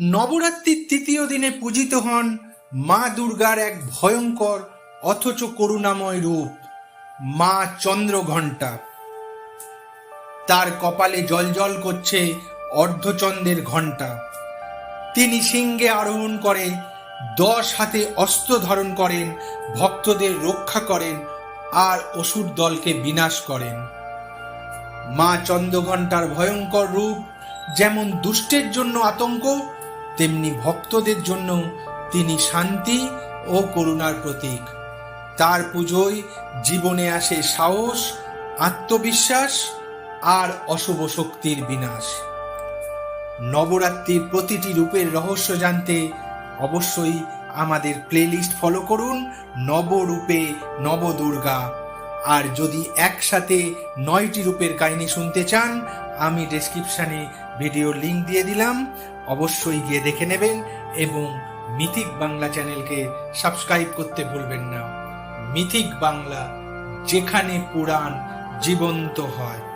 নবরাত্রির তৃতীয় দিনে পূজিত হন মা দুর্গার এক ভয়ঙ্কর, অথচ করুণাময় রূপ, মা চন্দ্রঘণ্টা। তার কপালে জলজল করছে অর্ধচন্দ্রের ঘণ্টা। তিনি সিংহে আরোহণ করে দশ হাতে অস্ত্র ধারণ করেন, ভক্তদের রক্ষা করেন আর অসুর দলকে বিনাশ করেন। মা চন্দ্রঘণ্টার ভয়ঙ্কর রূপ যেমন দুষ্টের জন্য আতঙ্ক তেমনি ভক্তদের জন্য তিনি শান্তি ও করুণার প্রতীক। তার পুজোয় জীবনে আসে সাহস, আত্মবিশ্বাস আর অশুভ শক্তির বিনাশ। নবরাত্রির প্রতিটি রূপের রহস্য জানতে অবশ্যই আমাদের প্লেলিস্ট ফলো করুন নবরূপে নবদুর্গা। আর যদি একসাথে নয়টি রূপের কাহিনী শুনতে চান, আমি ডেসক্রিপশানে ভিডিও লিংক দিয়ে দিলাম। অবশ্যই গিয়ে দেখে নেবেন এবং মিথিক বাংলা চ্যানেলকে সাবস্ক্রাইব করতে ভুলবেন না। মিথিক বাংলা, যেখানে পুরাণ জীবন্ত হয়।